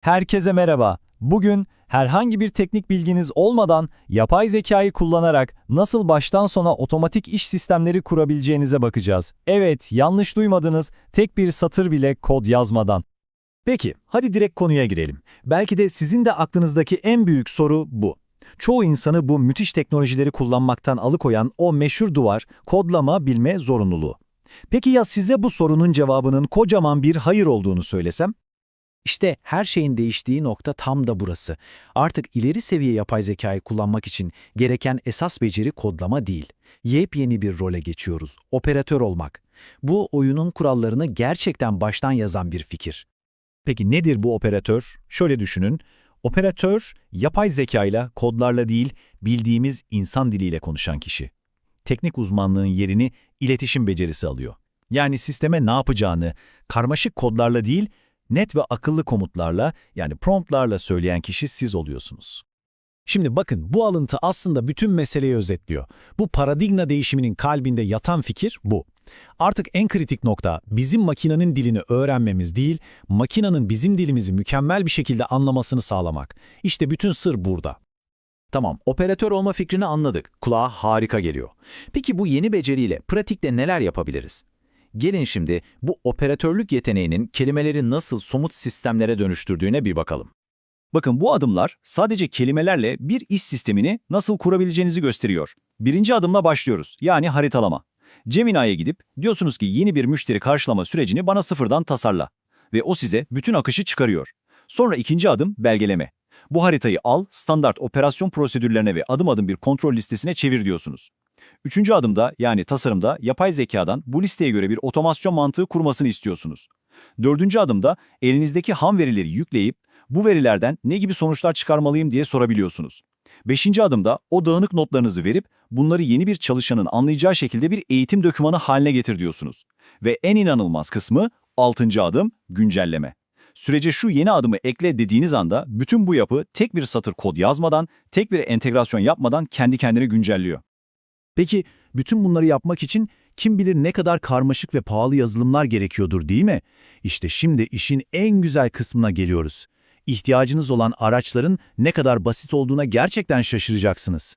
Herkese merhaba. Bugün herhangi bir teknik bilginiz olmadan yapay zekayı kullanarak nasıl baştan sona otomatik iş sistemleri kurabileceğinize bakacağız. Evet, yanlış duymadınız. Tek bir satır bile kod yazmadan. Peki, hadi direkt konuya girelim. Belki de sizin de aklınızdaki en büyük soru bu. Çoğu insanı bu müthiş teknolojileri kullanmaktan alıkoyan o meşhur duvar, kodlama bilme zorunluluğu. Peki ya size bu sorunun cevabının kocaman bir hayır olduğunu söylesem? İşte her şeyin değiştiği nokta tam da burası. Artık ileri seviye yapay zekayı kullanmak için gereken esas beceri kodlama değil. Yepyeni bir role geçiyoruz, operatör olmak. Bu oyunun kurallarını gerçekten baştan yazan bir fikir. Peki nedir bu operatör? Şöyle düşünün. Operatör, yapay zekayla, kodlarla değil, bildiğimiz insan diliyle konuşan kişi. Teknik uzmanlığın yerini iletişim becerisi alıyor. Yani sisteme ne yapacağını, karmaşık kodlarla değil, net ve akıllı komutlarla, yani promptlarla söyleyen kişi siz oluyorsunuz. Şimdi bakın bu alıntı aslında bütün meseleyi özetliyor. Bu paradigma değişiminin kalbinde yatan fikir bu. Artık en kritik nokta bizim makinenin dilini öğrenmemiz değil, makinenin bizim dilimizi mükemmel bir şekilde anlamasını sağlamak. İşte bütün sır burada. Tamam, operatör olma fikrini anladık. Kulağa harika geliyor. Peki bu yeni beceriyle pratikte neler yapabiliriz? Gelin şimdi bu operatörlük yeteneğinin kelimeleri nasıl somut sistemlere dönüştürdüğüne bir bakalım. Bakın bu adımlar sadece kelimelerle bir iş sistemini nasıl kurabileceğinizi gösteriyor. Birinci adımla başlıyoruz, yani haritalama. Gemini'ye gidip diyorsunuz ki yeni bir müşteri karşılama sürecini bana sıfırdan tasarla. Ve o size bütün akışı çıkarıyor. Sonra ikinci adım belgeleme. Bu haritayı al, standart operasyon prosedürlerine ve adım adım bir kontrol listesine çevir diyorsunuz. Üçüncü adımda yani tasarımda yapay zekadan bu listeye göre bir otomasyon mantığı kurmasını istiyorsunuz. Dördüncü adımda elinizdeki ham verileri yükleyip bu verilerden ne gibi sonuçlar çıkarmalıyım diye sorabiliyorsunuz. Beşinci adımda o dağınık notlarınızı verip bunları yeni bir çalışanın anlayacağı şekilde bir eğitim dokümanı haline getir diyorsunuz. Ve en inanılmaz kısmı altıncı adım güncelleme. Sürece şu yeni adımı ekle dediğiniz anda bütün bu yapı tek bir satır kod yazmadan, tek bir entegrasyon yapmadan kendi kendine güncelliyor. Peki bütün bunları yapmak için kim bilir ne kadar karmaşık ve pahalı yazılımlar gerekiyordur değil mi? İşte şimdi işin en güzel kısmına geliyoruz. İhtiyacınız olan araçların ne kadar basit olduğuna gerçekten şaşıracaksınız.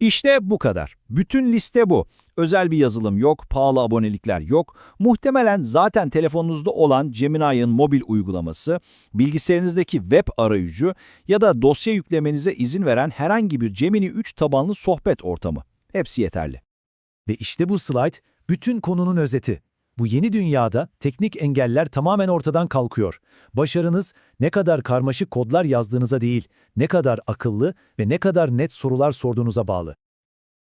İşte bu kadar. Bütün liste bu. Özel bir yazılım yok, pahalı abonelikler yok. Muhtemelen zaten telefonunuzda olan Gemini'nin mobil uygulaması, bilgisayarınızdaki web arayüzü ya da dosya yüklemenize izin veren herhangi bir Gemini 3 tabanlı sohbet ortamı. Hepsi yeterli. Ve işte bu slide bütün konunun özeti. Bu yeni dünyada teknik engeller tamamen ortadan kalkıyor. Başarınız ne kadar karmaşık kodlar yazdığınıza değil, ne kadar akıllı ve ne kadar net sorular sorduğunuza bağlı.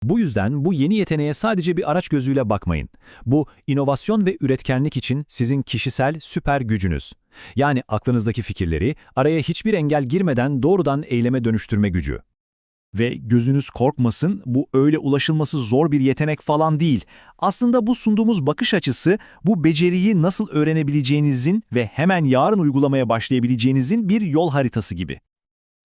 Bu yüzden bu yeni yeteneğe sadece bir araç gözüyle bakmayın. Bu inovasyon ve üretkenlik için sizin kişisel süper gücünüz. Yani aklınızdaki fikirleri araya hiçbir engel girmeden doğrudan eyleme dönüştürme gücü. Ve gözünüz korkmasın, bu öyle ulaşılması zor bir yetenek falan değil. Aslında bu sunduğumuz bakış açısı, bu beceriyi nasıl öğrenebileceğinizin ve hemen yarın uygulamaya başlayabileceğinizin bir yol haritası gibi.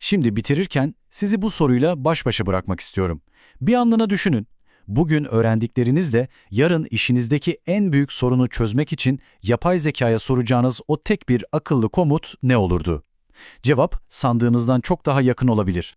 Şimdi bitirirken sizi bu soruyla baş başa bırakmak istiyorum. Bir anlığına düşünün. Bugün öğrendiklerinizle yarın işinizdeki en büyük sorunu çözmek için yapay zekaya soracağınız o tek bir akıllı komut ne olurdu? Cevap sandığınızdan çok daha yakın olabilir.